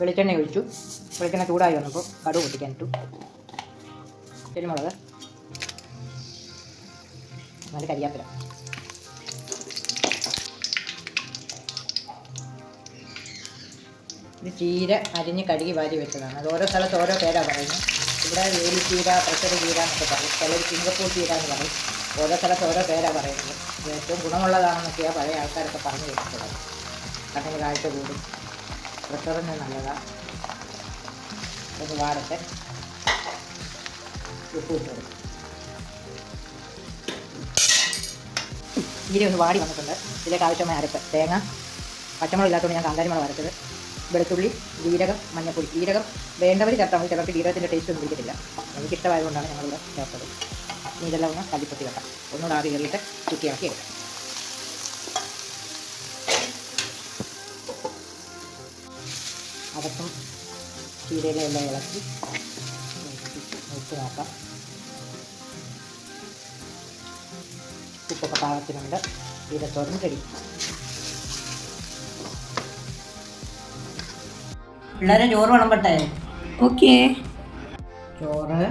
വെളിച്ചെണ്ണ ഒഴിച്ചു. വെളിച്ചെണ്ണ ചൂടായി വന്നപ്പോൾ കടുക് പൊട്ടിക്കാൻ ഇട്ടു. കുരുമുളക് നല്ല കരിയാപ്പില. ഇത് ചീര അരിഞ്ഞ് കഴുകി വാരി വെച്ചതാണ്. അത് ഓരോ സ്ഥലത്ത് ഓരോ പേരാണ് പറയുന്നത്. ഇവിടെ വേലി ചീര പ്രഷർ ചീര എന്നൊക്കെ പറയും. ചിലർ സിംഗപ്പൂർ ചീര എന്ന് പറയും. ഓരോ സ്ഥലത്ത് ഓരോ പേരാണ് പറയുന്നത്. ഏറ്റവും ഗുണമുള്ളതാണെന്നൊക്കെയാണ് പഴയ ആൾക്കാരൊക്കെ പറഞ്ഞു കേട്ടിട്ടുള്ളത്. കണ്ണിന് കാഴ്ച കൂടും. പ്രഷറിന് നല്ലതാണ് ഒന്ന് വാടട്ടെ. ഉപ്പ് ഇട്ട് കൊടുക്കും. ചീര ഒന്ന് വാടി വന്നിട്ടുണ്ട്. ഇതിലേക്ക് ആവശ്യമായ അരപ്പ്. തേങ്ങ പച്ചമുളക് ഇല്ലാത്തതുകൊണ്ട് ഞാൻ കാന്താരി മുളക് അരച്ചത് വെളുത്തുള്ളി ജീരകം മഞ്ഞൾപ്പൊടി. ജീരകം വേണ്ടവർ ചേർത്താൽ മതി. ചിലർക്ക് ജീരകത്തിന്റെ ടേസ്റ്റ് ഒന്നും പിടിക്കത്തില്ല. എനിക്കിഷ്ടമായതുകൊണ്ടാണ് ഞങ്ങളിവിടെ ചേർത്തത്. ഇനി ഇതെല്ലാം ഒന്ന് കല്ലിപ്പൊത്തി വെക്കാം. ഒന്നുകൂടെ ആവി കയറിയിട്ട് ചുറ്റിയാക്കി എടുക്കാം. അകത്തും ചീരയിലെ എല്ലാം ഇളക്കി ഒഴിച്ച് നോക്കാം ഉപ്പൊക്കെ പാകത്തിനുണ്ട്. ചീരത്തോടും കഴിയും പിള്ളേരെ ചോറ് വിളമ്പട്ടെ? ഓക്കേ. ചോറ്.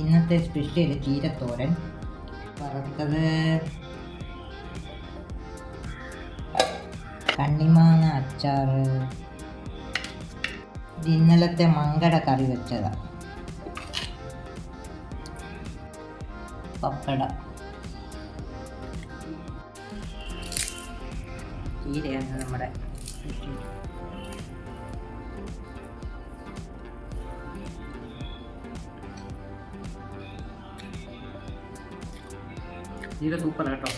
ഇന്നത്തെ സ്പെഷ്യൽ ചീരത്തോരൻ. വറുത്തത് കണ്ണിമാങ്ങ അച്ചാറ്. ഇന്നലത്തെ മങ്കട കറി വെച്ചതാ. പപ്പട. ചീരയാണ് നമ്മുടെ. ചീര സൂപ്പർ കേട്ടോ.